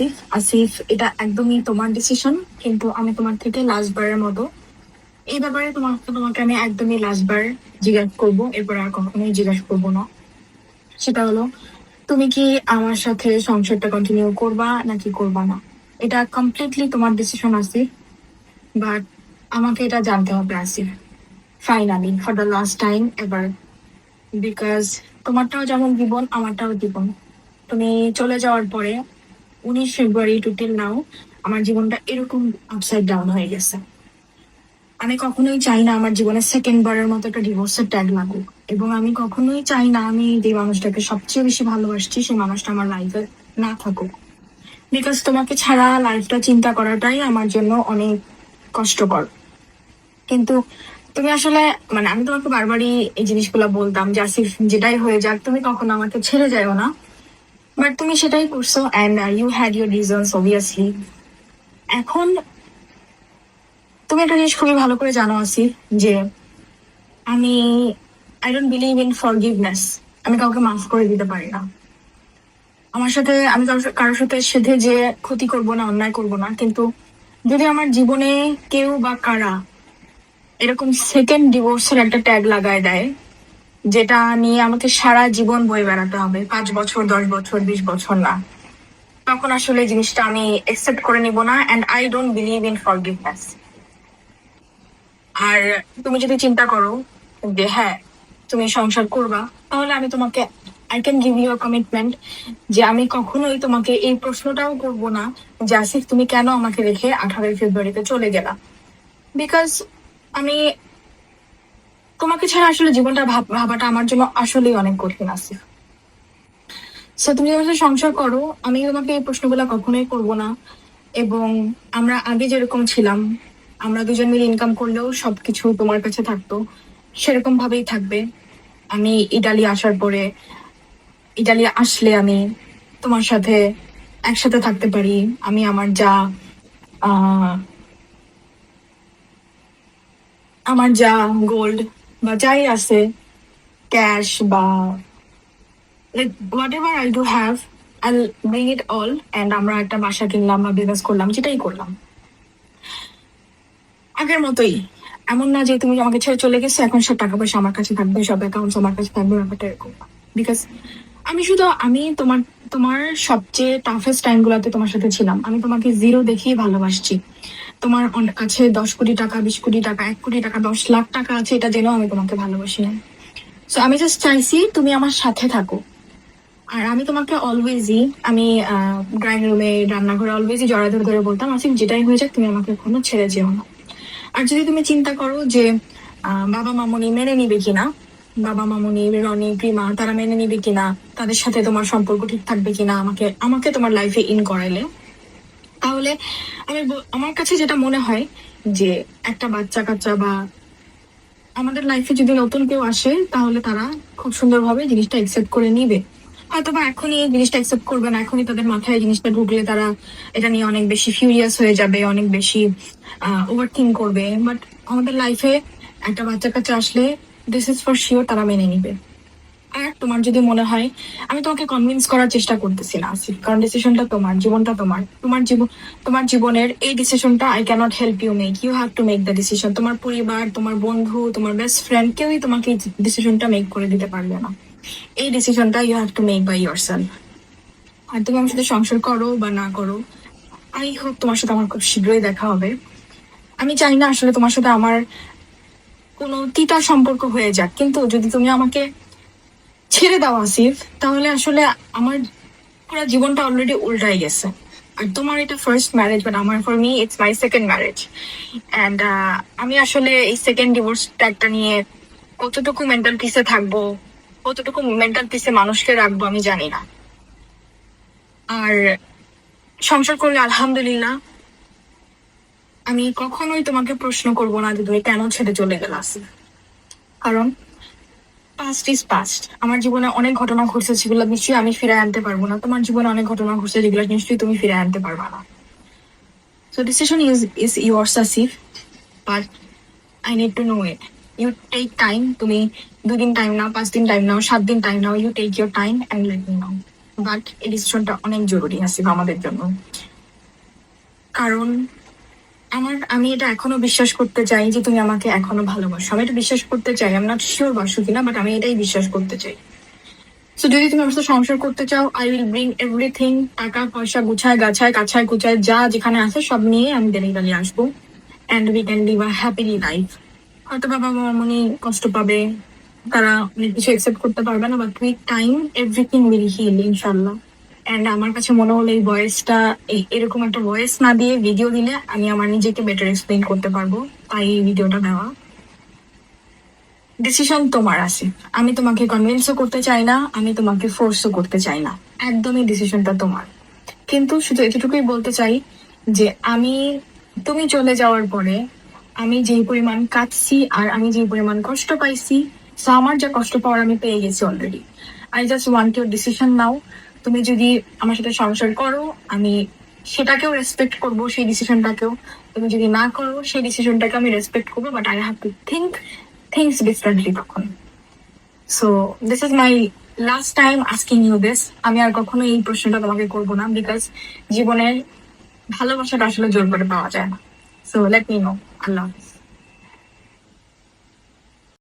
আসিফ আসিফ, এটা একদমই তোমার ডিসিশন কিন্তু আমি তোমার থেকে লাস্ট বারের মতো। এই ব্যাপারে তোমার, তোমাকে আমি একদমই লাস্ট বার জিজ্ঞাসা করব, এরপর আর কখনোই জিজ্ঞাসা করব না। সেটা হলো, তুমি কি আমার সাথে সংসারটা কন্টিনিউ করবা নাকি করবা না? এটা কমপ্লিটলি তোমার ডিসিশন আসিফ। বাট আমাকে এটা জানতে হবে, Asif. Finally for the last time এবার বিকজ তোমারটাও যেমন জীবন, আমারটাও জীবন। তুমি চলে যাওয়ার পরে উনিশ ফেব্রুয়ারি টু টিল নাও আমার জীবনটা এরকম আপসাইড ডাউন হয়ে গেছে। আমি কখনোই চাই না আমার জীবনে সেকেন্ড বারের মতো একটা ডিভোর্সের ট্যাগ লাগুক। এবং আমি কখনোই চাই না আমি যে মানুষটাকে সবচেয়ে বেশি ভালোবাসছি, সেই মানুষটা আমার লাইফে না থাকুক। বিকজ তোমাকে ছাড়া লাইফটা চিন্তা করাটাই আমার জন্য অনেক কষ্টকর। কিন্তু তুমি আসলে মানে আমি তোমাকে বারবারই এই জিনিসগুলো বলতাম যে আসিফ, যেটাই হয়ে যাক, তুমি কখনো আমাকে ছেড়ে যাও না। বাট তুমি সেটাই করছ and you had your reasons obviously এখন, তুমি একটা জিনিস খুবই ভালো করে জানো আসিফ যে আমি I don't believe in forgiveness আমি কাউকে মাফ করে দিতে পারি না। আমার সাথে, আমি কারোর সাথে সেধে যে ক্ষতি করব না, অন্যায় করব না, কিন্তু যদি আমার জীবনে কেউ বা কারা এরকম সেকেন্ড ডিভোর্সের একটা ট্যাগ লাগায় দেয় যেটা নিয়ে আমাকে সারা জীবন বয়ে বেড়াতে হবে, পাঁচ বছর, দশ বছর, বিশ বছর না। তখন আসলে জিনিসটা আমি একসেপ্ট করে নিব না and I don't believe in forgiveness আর তুমি যদি চিন্তা করো যে হ্যাঁ তুমি সংসার করবা, তাহলে আমি তোমাকে I can give you commitment যে আমি কখনোই তোমাকে এই প্রশ্নটাও করব না যে, আসিফ, তুমি কেন আমাকে রেখে আঠারোই ফেব্রুয়ারিতে চলে গেলা? বিকজ আমি তোমাকে ছাড়া আসলে জীবনটা ভাবাটা আমার জন্য আসলেই অনেক কঠিন আছে সো তুমি আমার সংসার করো আমি তোমাকে এই প্রশ্নগুলো কখনোই করব না। এবং আমরা আগে যেরকম ছিলাম, আমরা দুজন মিলে ইনকাম করলেও সবকিছু তোমার কাছে থাকতো, সেরকম ভাবেই থাকবে। আমি ইটালি আসার পরে, ইটালি আসলে আমি তোমার সাথে একসাথে থাকতে পারি। আমি আমার যা আমার যা গোল্ড বা যাই আছে ক্যাশ বা whatever I do have I bring it all and আমরা একটা বাসা কিনলাম বা বিজনেস করলাম যেটাই করলাম। আগের মতোই, এমন না যে তুমি আমাকে ছেড়ে চলে গেছো, এখন সব টাকা পয়সা আমার কাছে থাকবে, সব অ্যাকাউন্টস আমার কাছে থাকবে, ব্যাপারটা এরকম বিকজ আমি শুধু, আমি তোমার তোমার সবচেয়ে টাফেস্ট টাইম গুলাতে তোমার সাথে ছিলাম। আমি তোমাকে জিরো দেখিয়ে ভালোবাসছি। তোমার কাছে দশ কোটি টাকা, বিশ কোটি টাকা, এক কোটি টাকা, দশ লাখ টাকা আছে, এটা জেনেও আমি তোমাকে ভালোবাসি না। সো আমি জাস্ট চাইছি তুমি আমার সাথে থাকো। আর আমি তোমাকে অলওয়েজই আমি ড্রয়িং রুমে রান্নাঘরে অলওয়েজই জড়া ধরে বলতাম আসিফ যেটাই হয়ে যাক তুমি আমাকে কোনো ছেড়ে যেও না। আর যদি তুমি চিন্তা করো যে বাবা মামনি মেনে নিবে কিনা, বাবা মামনি, রনি, প্রিমা, তারা মেনে নিবে কিনা, তাদের সাথে তোমার সম্পর্ক ঠিক থাকবে কিনা, আমাকে আমাকে তোমার লাইফে ইন করাইলে তাহলে আমি আমার কাছে যেটা মনে হয় যে একটা বাচ্চা কাচ্চা বা আমাদের লাইফে যদি নতুন কেউ আসে, তাহলে তারা খুব সুন্দরভাবে জিনিসটা একসেপ্ট করে নিবে। হয়তো বা এখনই জিনিসটা একসেপ্ট করবে না, এখনই তাদের মাথায় জিনিসটা ঢুকলে তারা এটা নিয়ে অনেক বেশি ফিউরিয়াস হয়ে যাবে, অনেক বেশি ওভার করবে। বাট আমাদের লাইফে একটা বাচ্চা কাচ্চা আসলে দিস ইজ ফর শিওর তারা মেনে নিবে। আর তোমার যদি মনে হয়, আমি তোমাকে কনভিন্স করার চেষ্টা করতেছি না, আসিফ, কারণ ডিসিশনটা তোমার, জীবনটা তোমার। তোমার জীবন, তোমার জীবনের এই ডিসিশনটা I can't help you make you have to make the decision তোমার পরিবার, তোমার বন্ধু, তোমার বেস্ট ফ্রেন্ড কেউই তোমাকে এই ডিসিশনটা মেক করে দিতে পারবে না। এই ডিসিশনটা you have to make by yourself আর তুমি আমার সাথে সংসার করো বা না করো আই হোপ তোমার সাথে আমার খুব শীঘ্রই দেখা হবে। আমি চাই না আসলে তোমার সাথে আমার কোনো তিতা সম্পর্ক হয়ে যাক, কিন্তু যদি তুমি আমাকে ছেড়ে দাও আসিফ তাহলে আসলে আমার পুরো জীবনটা অলরেডি উল্টাই গেছে। আর তোমার এটা ফার্স্ট ম্যারেজ বাট আমার for me it's my second marriage and আমি আসলে এই সেকেন্ড ডিভোর্স ট্যাগটা নিয়ে কতটুকু মেন্টাল পিসে থাকব, কতটুকু মেন্টাল পিসে মানুষকে রাখব, আমি জানি না। আর সংসার করলে আলহামদুলিল্লাহ, আমি কখনোই তোমাকে প্রশ্ন করব না যে তুমি কেন ছেড়ে চলে গেলে আসিফ কারণ পাস্ট ইজ পাস্ট আমার জীবনে অনেক ঘটনা ঘটছে সেগুলো নিশ্চয়ই আমি ফিরে আনতে পারব না। তোমার জীবনে অনেক ঘটনা ঘটছে যেগুলো নিশ্চয়ই তুমি ফিরে আনতে পারবে না। So decision is is your সাসিফ but I need to know it you take time তুমি দুদিন টাইম নাও পাঁচ দিন টাইম নাও সাত দিন time now you take your time and let me know but এই ডিসিশনটা অনেক জরুরি আসিফ আমাদের জন্য। কারণ আমার, আমি এটা এখনও বিশ্বাস করতে চাই যে তুমি আমাকে এখনও ভালোবাসো। আমি এটা বিশ্বাস করতে চাই। আমি নট শিওর বাসো কিনা বাট আমি এটাই বিশ্বাস করতে চাই। তো যদি তুমি আমার সাথে সংসার করতে চাও আই উইল ব্রিং এভরিথিং টাকা, পয়সা, গুছায়, গাছায়, কাছায়, গুছায়, যা যেখানে আছে সব নিয়ে আমি ডেলিভারি আসব। And we can live a happily life হয়তো বাবা মামা মনে কষ্ট পাবে, তারা অনেক কিছু একসেপ্ট করতে পারবে না but with time everything will heal ইনশাল্লাহ অ্যান্ড আমার কাছে মনে হলো এই ভয়েসটা এরকম একটা ভয়েস না দিয়ে ভিডিও দিলে আমি আমার নিজেকে বেটার এক্সপ্লেন করতে পারব। তাই এই ভিডিওটা দেওয়া। ডিসিশন তোমার আছে আমি তোমাকে কনভিন্সও করতে চাই না, আমি তোমাকে ফোর্সও করতে চাই না। একদমই ডিসিশনটা তোমার। কিন্তু শুধু এতটুকুই বলতে চাই যে আমি, তুমি চলে যাওয়ার পরে আমি যেই পরিমাণ কাঁদছি আর আমি যেই পরিমাণ কষ্ট পাইছি তো আমার যা কষ্ট পাওয়ার আমি পেয়ে গেছি already I just want your decision now তুমি যদি আমার সাথে সংসার করো, আমি সেটাকেও রেসপেক্ট করব, সেই ডিসিশনটাকেও তুমি যদি না করো, সেই ডিসিশনটাকে আমি রেসপেক্ট করব but I have to think things differently তখন। So this is my last time asking you this আমি আর কখনো এই প্রশ্নটা তোমাকে করব না বিকজ জীবনের ভালোবাসাটা আসলে জোর করে পাওয়া যায় না। সো লেট মি নো আল্লাহ হাফিজ